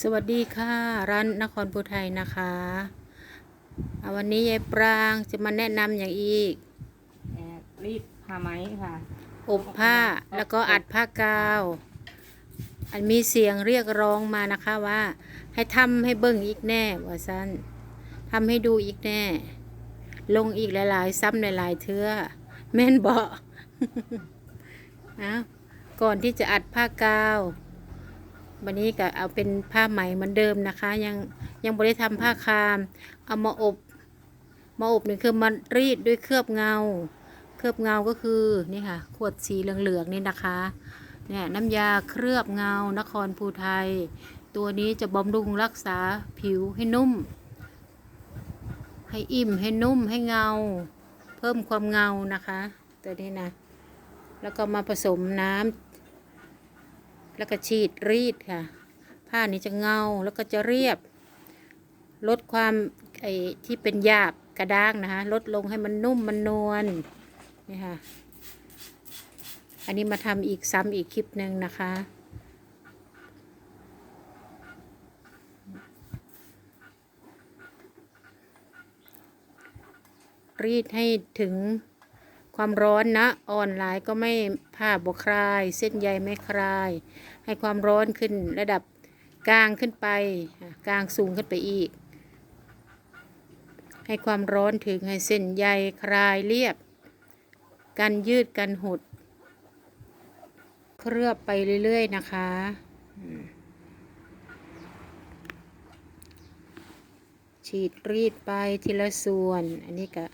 สวัสดีค่ะ ร้านนครภูไทยนะคะอ่าวันนี้ยายปรางจะมาแนะนำอย่างอีกแอบรีดผ้าไหมค่ะอบผ้าแล้วก็อัดผ้ากาว อันมีเสียงเรียกร้องมานะคะว่า ให้ทำให้เบิ่งอีกแน่ว่าสั้นทำให้ดูอีกแน่ ลงอีกหลายๆ ซ้ำหลายๆเทื่อแม่นบอกเอาก่อนที่จะอัดผ้ากาว วันนี้ก็เอาเป็นผ้าไหมเหมือนเดิมนะคะ ยังยังไม่ได้ทำผ้าคาม เอามาอบ มาอบนี่คือมันรีดด้วยเคลือบเงา เคลือบเงาก็คือนี่ค่ะ ขวดสีเหลืองๆนี่นะคะเนี่ยน้ำยาเคลือบเงานครภูไทย ตัวนี้จะบำรุงรักษาผิวให้นุ่ม ให้อิ่มให้นุ่มให้เงา เพิ่มความเงานะคะ ตัวนี้นะ แล้วก็มาผสมน้ำ แล้วก็ฉีดรีดค่ะ ผ้านี้จะเงาแล้วก็จะเรียบ ลดความไอ้ที่เป็นหยาบกระด้างนะคะ ลดลงให้มันนุ่มมันนวลนี่ค่ะ อันนี้มาทำอีกซ้ำอีกคลิปหนึ่งนะคะ รีดให้ถึงความร้อนนะอ่อนหลายก็ไม่ผ้าบกคลาย เส้นใยไม่คลาย ให้ความร้อนขึ้นระดับกลางขึ้นไปกลางสูงขึ้นไปอีก ให้ความร้อนถึงให้เส้นใยคลายเรียบ กันยืดกันหด เคลือบไปเรื่อยๆนะคะฉีดรีดไปทีละส่วน อันนี้ก็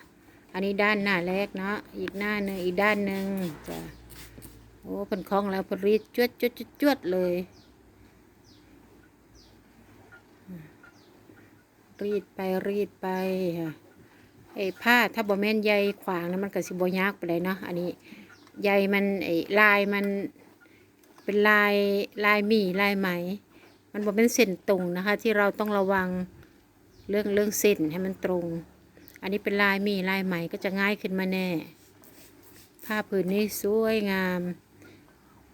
อันนี้ด้านหน้าแรกเนาะ อีกหน้าหนึ่งอีกด้านหนึ่งจ้ะ โอ้เป็นคล้องแล้วเพนรีดจวดจวดจวดจวดเลยรีดไปรีดไปค่ะไอ้ผ้าถ้าบ่แม่นใยขวางนะมันก็สิบ่ยากไปเลยเนาะอันนี้ใยมันไอ้ลายมันเป็นลายลายมีลายไหม มันบ่เป็นเส้นตรงนะคะ ที่เราต้องระวังเรื่องเรื่องเส้นให้มันตรง อันนี้เป็นลายมีลายไหมก็จะง่ายขึ้นมาแน่ ผ้าผืนนี้สวยงาม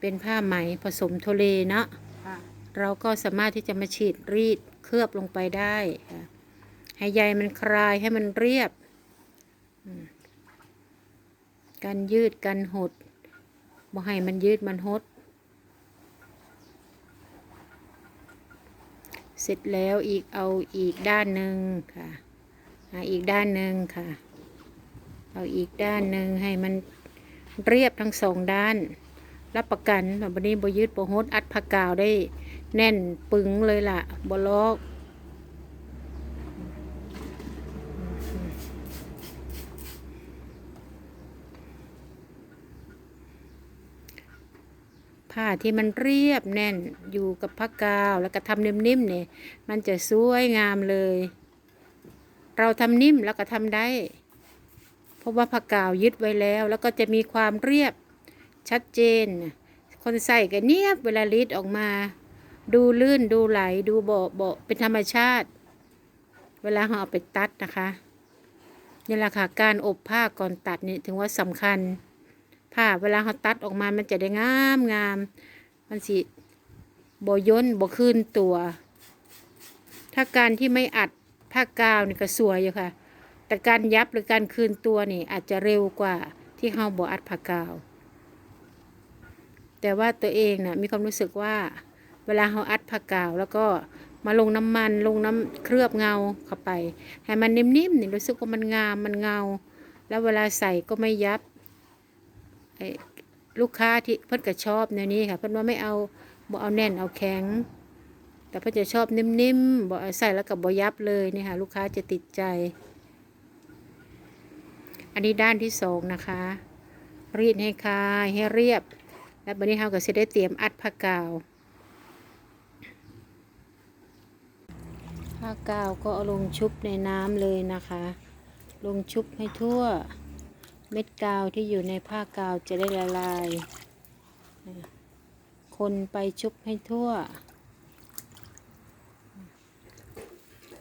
เป็นผ้าไหมผสมโทเลเนาะค่ะเราก็สามารถที่จะมาฉีดรีดเคลือบลงไปได้ค่ะให้ใยมันคลายให้มันเรียบอืมการยืดกันหดบ่ให้มันยืดมันหด เสร็จแล้วอีกเอาอีกด้านหนึ่งค่ะเอาอีกด้านหนึ่งค่ะ เอาอีกด้านหนึ่งให้มันเรียบทั้งสองด้าน รับประกันวันนี้บยืดบหดอัดผักกาวได้แน่นปึงเลยล่ะบลอกผ้าที่มันเรียบแน่นอยู่กับผักกาวแล้วก็ทำนิ่มๆเนี่ยมันจะสวยงามเลย เราทำนิ่มแล้วก็ทำได้ เพราะว่าผักกาวยึดไว้แล้ว แล้วก็จะมีความเรียบ ชัดเจน คนใส่ก็เนียบเวลารีดออกมา ดูลื่นดูไหลดูเบาเบาเป็นธรรมชาติ เวลาเราเอาไปตัดนะคะนี่แหละค่ะการอบผ้าก่อนตัดนี่ถึงว่าสำคัญ ผ้าเวลาเราตัดออกมามันจะได้งามงามมันสิบย่นบขึ้นตัว ถ้าการที่ไม่อัดผ้ากาวนี่ก็สวยอยู่ค่ะ แต่การยับหรือการคืนตัวนี่อาจจะเร็วกว่าที่เราบ่อัดผ้ากาว แต่ว่าตัวเองนะ่ะมีความรู้สึกว่าเวลาเราอัดผักกาว แล้วก็มาลงน้ำมันลงน้ำเคลือบเงาเข้าไป ให้มันนิ่มๆนี่รู้สึกว่ามันงามมันเงา แล้วเวลาใส่ก็ไม่ยับไอ้ลูกค้าที่เพิ่นก็ชอบแนวนี้ค่ะเพิ่นว่าไม่เอาบ่เอาแน่นเอาแข็ง แต่เพิ่นจะชอบนิ่มๆบ่ใส่แล้วก็บ่ยับเลยนี่ค่ะลูกค้าจะติดใจ อันนี้ด้านที่สองนะคะ รีดให้คลายให้เรียบ แล้วบันนี้เราก็จะได้เตรียมอัดผ้ากาวผ้ากาวก็เอาลงชุบในน้ำเลยนะคะ ลงชุบให้ทั่ว เม็ดกาวที่อยู่ในผ้ากาวจะได้ละลาย คนไปชุบให้ทั่ว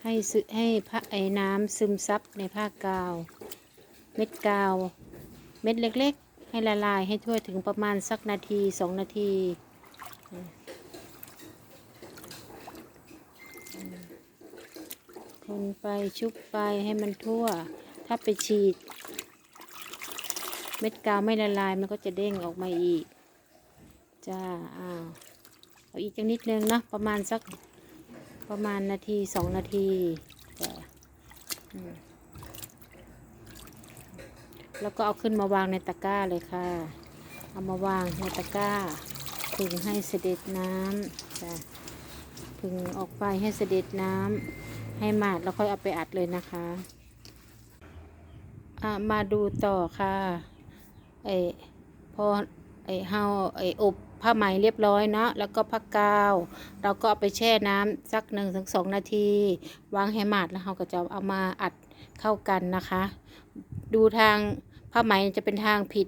ให้ซึให้ผ้าไอ้น้ำซึมซับในผ้ากาว เม็ดกาว เม็ดเล็ก ให้ละลายให้ทั่วถึงประมาณสักนาทีสองนาทีคนไปชุบไปให้มันทั่ว ถ้าไปฉีด เม็ดกาวไม่ละลายมันก็จะเด้งออกมาอีก จ้า อ้าว เอาอีกจังนิดนึงเนาะประมาณสักประมาณนาทีสองนาทีจ้ะอืม แล้วก็เอาขึ้นมาวางในตะกร้าเลยค่ะ เอามาวางในตะกร้าผึ่งให้เสด็จน้ำจ้ะผึ่งออกไปให้เสด็จน้ำให้หมาดแล้วค่อยเอาไปอัดเลยนะคะะมาดูต่อค่ะไอพอไอเฮาไออบผ้าไหมเรียบร้อยเนาะแล้วก็ผ้ากาว เราก็เอาไปแช่น้ำสักหนึ่งถึงสองนาที วางให้หมาดแล้วเราก็จะเอามาอัดเข้ากันนะคะ ดูทาง ผ้าไหมจะเป็นทางผิด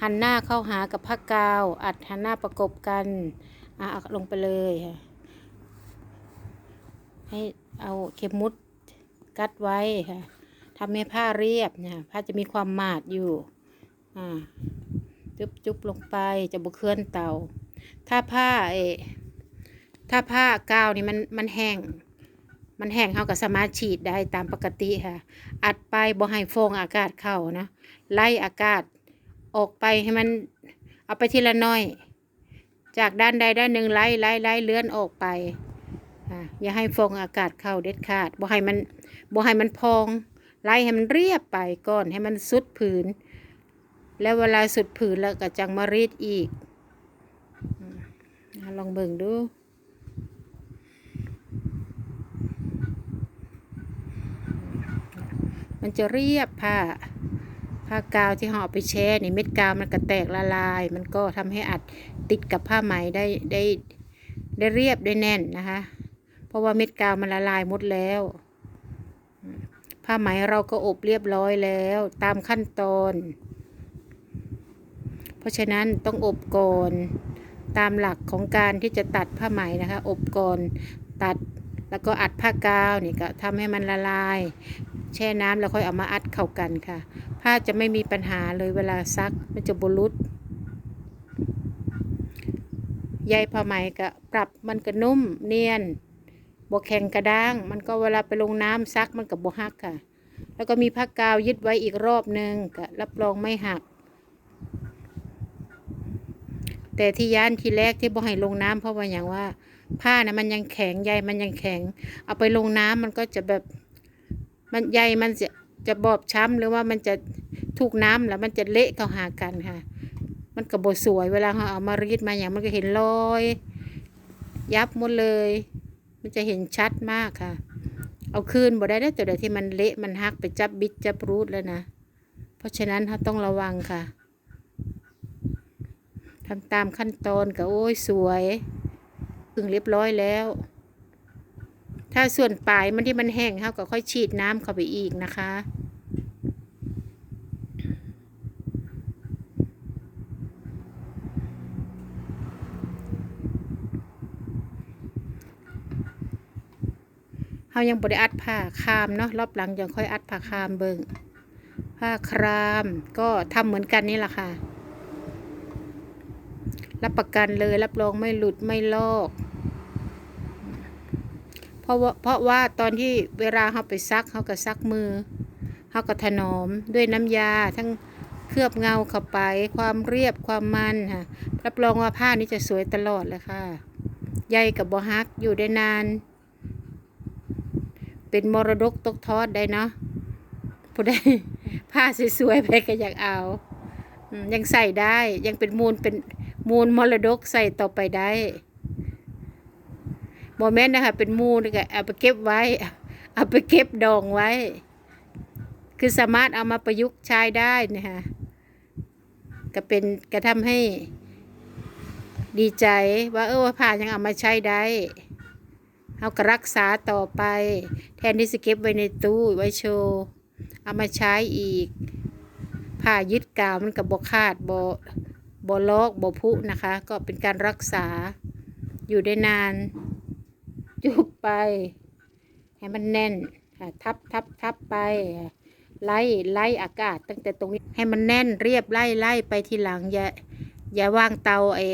หันหน้าเข้าหากับผ้ากาว อัดหันหน้าประกบกันอะเอาลงไปเลยค่ะให้เอาเข็มมุดกัดไว้ค่ะทำให้ผ้าเรียบเนี่ยผ้าจะมีความหมาดอยู่อ่าจุบจุบลงไปจะบุเคลื่อนเตา ถ้าผ้าเอถ้าผ้ากาวนี่มันมันแห้ง มันแห้งเขาก็สามารถฉีดได้ตามปกติค่ะ อัดไปบ่ให้ฟองอากาศเข้านะไล่อากาศออกไปให้มันเอาไปทีละน้อย จากด้านใดด้านหนึ่งไล่ไล่ไล่เลื่อนออกไปอะอย่าให้ฟองอากาศเข้าเด็ดขาดบ่ให้มันบ่ให้มันพอง ไล่ให้มันเรียบไปก่อนให้มันสุดผืน แล้วเวลาสุดผืนแล้วก็จังมารีดอีกลองเบิ่งดู มันจะเรียบผ้าผ้ากาวที่ห่อไปแช่นี่เม็ดกาวมันก็แตกละลาย มันก็ทำให้อัดติดกับผ้าไหมได้ได้ได้เรียบได้แน่นนะคะ เพราะว่าเม็ดกาวมันละลายหมดแล้ว ผ้าไหมเราก็อบเรียบร้อยแล้วตามขั้นตอน เพราะฉะนั้นต้องอบก่อนตามหลักของการที่จะตัดผ้าไหมนะคะ อบก่อนตัดแล้วก็อัดผ้ากาวนี่ก็ทำให้มันละลาย แช่น้ำแล้วค่อยเอามาอัดเข้ากันค่ะ ผ้าจะไม่มีปัญหาเลยเวลาซักมันจะบรุษใยผ้าไหมก็ปรับมันก็นุ่มเนียนบวแข็งกระด้าง มันก็เวลาไปลงน้ำซักมันกับบวหักค่ะ แล้วก็มีผ้ากาวยึดไว้อีกรอบหนึ่งก็รับรองไม่หัก แต่ที่ย่านที่แรกที่บ่ให้ลงน้ำเพราะว่าอย่างว่า ผ้านะมันยังแข็งใยมันยังแข็ง เอาไปลงน้ำมันก็จะแบบ มันใยมันจะจะบอบช้ำหรือว่ามันจะถูกน้ำแล้วมันจะเละเข้าหากันค่ะ มันก็บสวยเวลาเราเอามารีดมาอย่างมันก็เห็นรอย ยับหมดเลย มันจะเห็นชัดมากค่ะ เอาคืนบ่ได้ได้อตัวใดที่มันเละมันหักไปจับบิดจับรูดแล้วนะเพราะฉะนั้นเราต้องระวังค่ะทำตามขั้นตอนก็โอ้ยสวย อึ่งเรียบร้อยแล้ว ถ้าส่วนปลายมันที่มันแห้งเขาก็ค่อยฉีดน้ำเข้าไปอีกนะคะ เขายังบริอัดผ้าคามเนาะรอบหลังยังค่อยอัดผ้าคามเบิงผ้าครามก็ทำเหมือนกันนี่แหละค่ะ รับประกันเลยรับรองไม่หลุดไม่ลอก ราะว่าเพราะว่าตอนที่เวลาเขาไปซักเขาก็ซักมือเขาก็ถนอมด้วยน้ำยาทั้งเคลือบเงาเข้าไป ความเรียบความมันค่ะรับรองว่าผ้านี้จะสวยตลอดเลยค่ะใยกับบอฮักอยู่ได้นาน เป็นมรดกตกทอดได้เนาะผู้ใดผ้าสวยๆไปก็อยากเอายังใส่ได้ยังเป็นมูลเป็นมูลมรดกใส่ต่อไปได้ โมเมนต์นะคะเป็นมูลก็เอาไปเก็บไว้ เอาไปเก็บดองไว้ คือสามารถเอามาประยุกต์ใช้ได้นะคะก็เป็นกระทำให้ดีใจว่าเออว่าผ่านยังเอามาใช้ได้เอาก็รักษาต่อไป แทนที่จะเก็บไว้ในตู้ไว้โชว์เอามาใช้อีก ผ้ายึดกาวมันกับบขาดบอบลอกบพุนะคะ ก็เป็นการรักษาอยู่ได้นาน จุบไป ให้มันแน่นทับทับทับไป ไล่ไล่อากาศ ตั้งแต่ตรงนี้ให้มันแน่นเรียบไล่ไล่ไปทีหลังอย่าอย่าวางเตาไอ้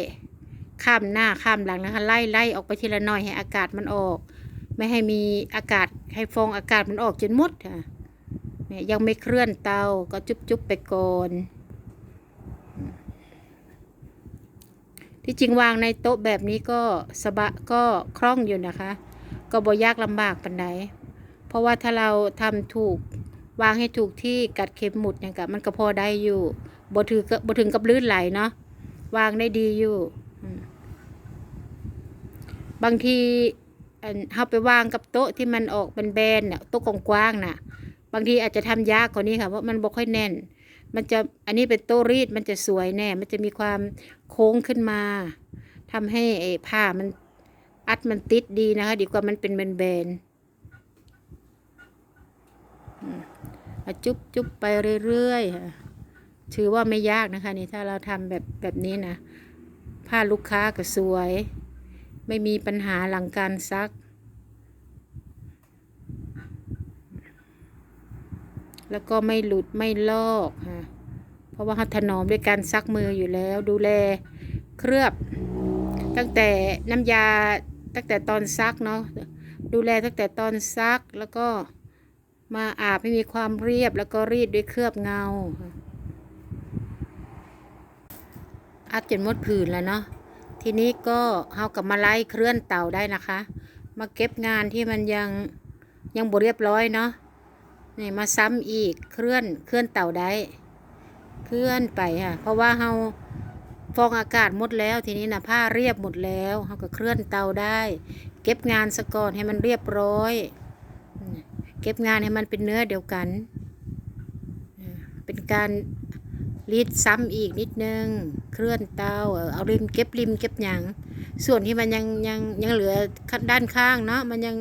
ข้ามหน้าข้ามหลังนะคะ ไล่ไล่ออกไปทีละหน่อยให้อากาศมันออก ไม่ให้มีอากาศให้ฟองอากาศมันออกจนหมดค่ะเนี่ยยังไม่เคลื่อนเตาก็จุบๆไปก่อน ที่จริงวางในโต๊ะแบบนี้ก็สบะก็คล่องอยู่นะคะ ก็บ่ยากลำบากปันใดเพราะว่าถ้าเราทำถูกวางให้ถูกที่กัดเข็มหมุดเนี่ยกับมันก็พอได้อยู่บ่ถือกับบ่ถึงกับลื่นไหลเนาะวางได้ดีอยู่ บางทีเฮาไปวางกับโต๊ะที่มันออกเป็นแบนๆเนี่ยโต๊ะกว้างๆน่ะ บางทีอาจจะทำยากกว่านี้ค่ะเพราะมันบ่ค่อยแน่น มันจะอันนี้เป็นโต๊ะรีดมันจะสวยแน่ มันจะมีความโค้งขึ้นมาทำให้ไอ้ผ้ามันอัดมันติดดีนะคะ ดีกว่ามันเป็นแบนๆอจุ๊บจุ๊บไปเรื่อยๆค่ะถือว่าไม่ยากนะคะ นี่ถ้าเราทำแบบแบบนี้นะผ้าลูกค้าก็สวย ไม่มีปัญหาหลังการซัก แล้วก็ไม่หลุดไม่ลอกค่ะเพราะว่าเขาถนอมด้วยการซักมืออยู่แล้ว ดูแลเคลือบ ตั้งแต่น้ำยาตั้งแต่ตอนซักเนาะดูแลตั้งแต่ตอนซักแล้วก็มาอาบให้มีความเรียบแล้วก็รีดด้วยเคลือบเงาอัดจนหมดผืนแล้วเนาะทีนี้ก็เอากลับมาไล่เคลื่อนเต่าได้นะคะ มาเก็บงานที่มันยังยังบ่เรียบร้อยเนาะ นี่มาซ้ำอีกเคลื่อนเคลื่อนเต่าได้ เคลื่อนไปค่ะ เพราะว่าเราฟองอากาศหมดแล้วทีนี้นะผ้าเรียบหมดแล้วเราก็เคลื่อนเตาได้ เก็บงานสะก่อนให้มันเรียบร้อย เก็บงานให้มันเป็นเนื้อเดียวกัน เป็นการรีดซ้ำอีกนิดนึง เคลื่อนเตาเออเอาริมเก็บริมเก็บหยังส่วนที่มันยังยังยังเหลือด้านข้างเนาะมันยัง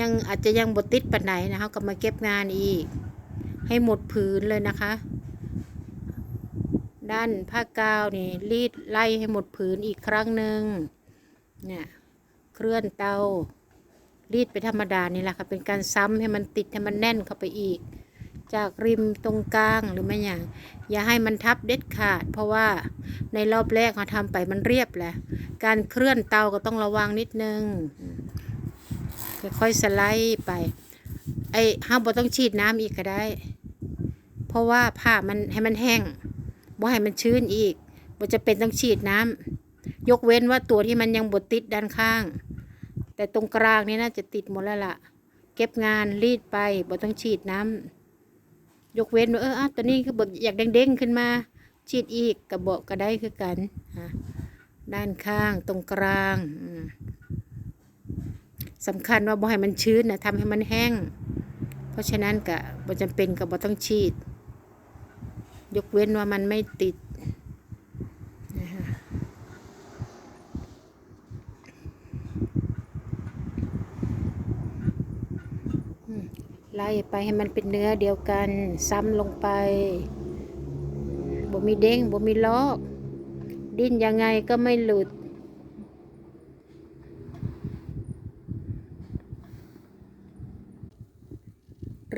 ยังอาจจะยังบดติดปันไหนนะคะก็มาเก็บงานอีก ให้หมดผืนเลยนะคะ ด้านผ้ากาวนี่รีดไล่ให้หมดผืนอีกครั้งหนึ่งเนี่ยเคลื่อนเตารีดไปธรรมดานี่แหละค่ะเป็นการซ้ำให้มันติดให้มันแน่นเข้าไปอีก จากริมตรงกลางหรือไม่อย่างอย่าให้มันทับเด็ดขาด เพราะว่าในรอบแรกเราทำไปมันเรียบแหละการเคลื่อนเตาก็ต้องระวังนิดนึง ค่อยๆสไลด์ไป ไอ้ห้ามบ่ต้องฉีดน้ำอีกก็ได้ เพราะว่าผ้ามันให้มันแห้งบ่ให้มันชื้นอีกบ่จะเป็นต้องฉีดน้ำยกเว้นว่าตัวที่มันยังบดติดด้านข้าง แต่ตรงกลางนี่น่าจะติดหมดแล้วล่ะ เก็บงานรีดไปบ่ต้องฉีดน้ำยกเว้นว่าเอออตัวนี้คือแบบอยากเด้งๆขึ้นมาฉีดอีกกระบอกก็ได้คือกันด้านข้างตรงกลางอื สำคัญว่าบ่ให้มันชื้นนะทำให้มันแห้ง เพราะฉะนั้นกะบ่จำเป็นกับบ่ต้องฉีด ยกเว้นว่ามันไม่ติดนะคะไล่ไปให้มันเป็นเนื้อเดียวกันซ้ำลงไปบ่มีเด้งบ่มีลอก ดิ้นยังไงก็ไม่หลุด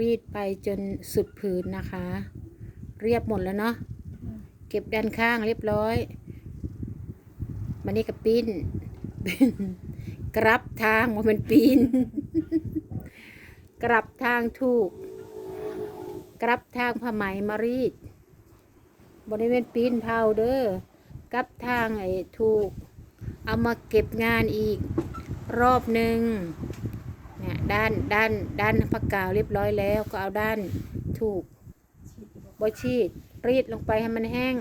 รีดไปจนสุดผืนนะคะ เรียบหมดแล้วเนาะเก็บด้านข้างเรียบร้อยมันนี่ก็ปิ้นกรับทางว่ามันปีนกรับทางถูกกรับทางผ้าไหมมารีดบริเวณปีนเผาเด้อกรับทางไอ้ถูก เอามาเก็บงานอีกรอบหนึ่ง เนี่ยด้านด้านด้านผักกาวเรียบร้อยแล้วก็เอาด้านถูกบอชีดรีดลงไปให้มันแห้ง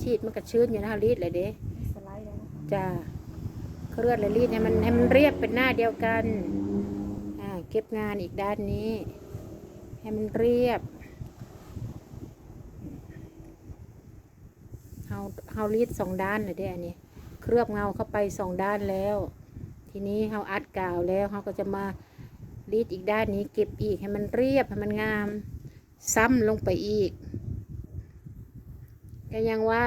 ชีดมันก็ชื้นอยู่นะคะรีดเลยเด้สไลด์แล้วนะคะจะเคลื่อนเลยรีดให้มันให้มันเรียบเป็นหน้าเดียวกันอ่าเก็บงานอีกด้านนี้ ให้มันเรียบเอาเอารีดสองด้านเลยเด้อันนี้ เคลือบเงาเข้าไปสองด้านแล้ว ทีนี้เขาอัดกาวแล้วเขาก็จะมารีดอีกด้านนี้เก็บอีกให้มันเรียบให้มันงาม ซ้ำลงไปอีกก็ยังว่า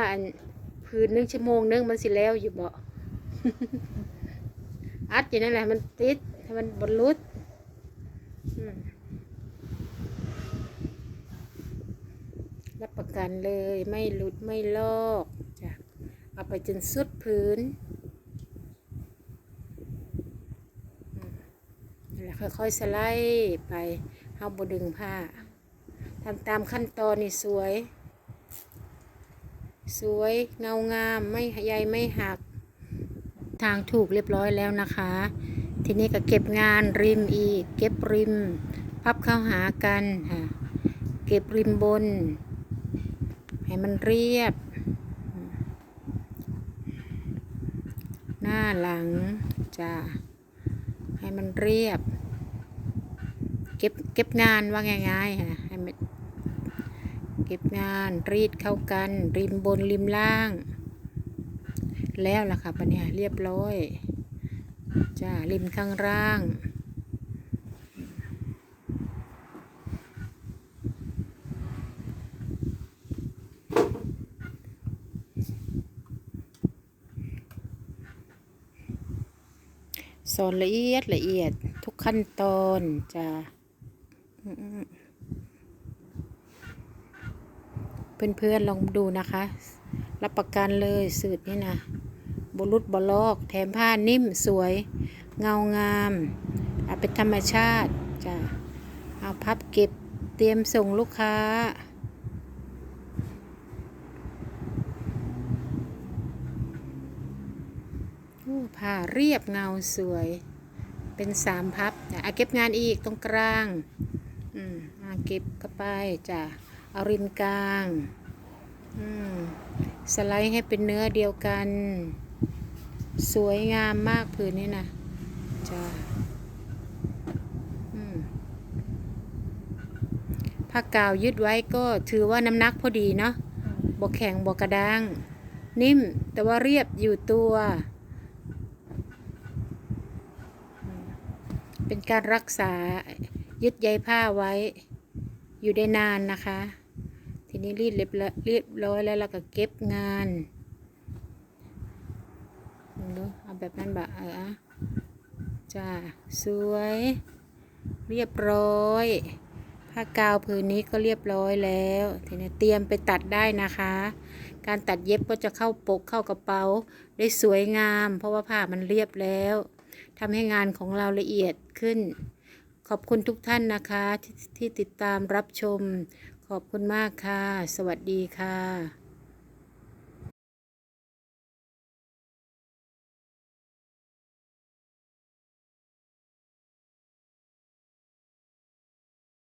พื้นนึ่งชั่วโมงนึ่งมันสิแล้วอยู่บ่อัดอยู่นั่นแหละมันติดให้มันบรรลุดรับประกันเลยไม่หลุดไม่ลอกจ้ะเอาไปจนสุดพื้น อืม นั่นแหละ ค่อยๆสไลด์ไปเฮาบดึงผ้าทำตามขั้นตอนนี่สวย สวยเงางามไม่ใยไม่หัก ทางถูกเรียบร้อยแล้วนะคะ ทีนี้ก็เก็บงานริมอีก เก็บริม พับเข้าหากันค่ะเก็บริมบน ให้มันเรียบ หน้าหลังจ้าให้มันเรียบ เก็บเก็บงานว่าง่ายๆค่ะให้มันเก็บงานรีดเข้ากัน ริมบนริมล่าง แล้วล่ะค่ะปัญญาเรียบร้อยจ้าริมข้างล่างสอนละเอียดละเอียดทุกขั้นตอนจ้า เพื่อนๆลองดูนะคะ รับประกันเลยสูตรนี้นะบรุษบลอก แถมผ้านิ่มสวย เงางามเอาเป็นธรรมชาติจ้าเอาพับเก็บเตรียมส่งลูกค้าผ้าเรียบเงาสวย เป็นสามพับ อะเอาเก็บงานอีกตรงกลาง อืมอะเก็บเข้าไปจ้ะเอาริมกลาง อืมสไลด์ให้เป็นเนื้อเดียวกัน สวยงามมากผืนนี้นะจ้ะผ้ากาวยึดไว้ก็ถือว่าน้ำหนักพอดีเนาะบกแข็งบกกระด้าง นิ่มแต่ว่าเรียบอยู่ตัว เป็นการรักษา ยึดใยผ้าไว้ อยู่ได้นานนะคะ ทีนี้รีดเรียบร้อยเรียบร้อยแล้วเราก็เก็บงานดูเอาแบบนั้นบะเออจ้าสวย เรียบร้อยผ้ากาวผืนนี้ก็เรียบร้อยแล้วทีนี้เตรียมไปตัดได้นะคะ การตัดเย็บก็จะเข้าปกเข้ากระเป๋าได้สวยงาม เพราะว่าผ้ามันเรียบแล้วทำให้งานของเราละเอียดขึ้น ขอบคุณทุกท่านนะคะที่ที่ติดตามรับชม ขอบคุณมากค่ะ สวัสดีค่ะ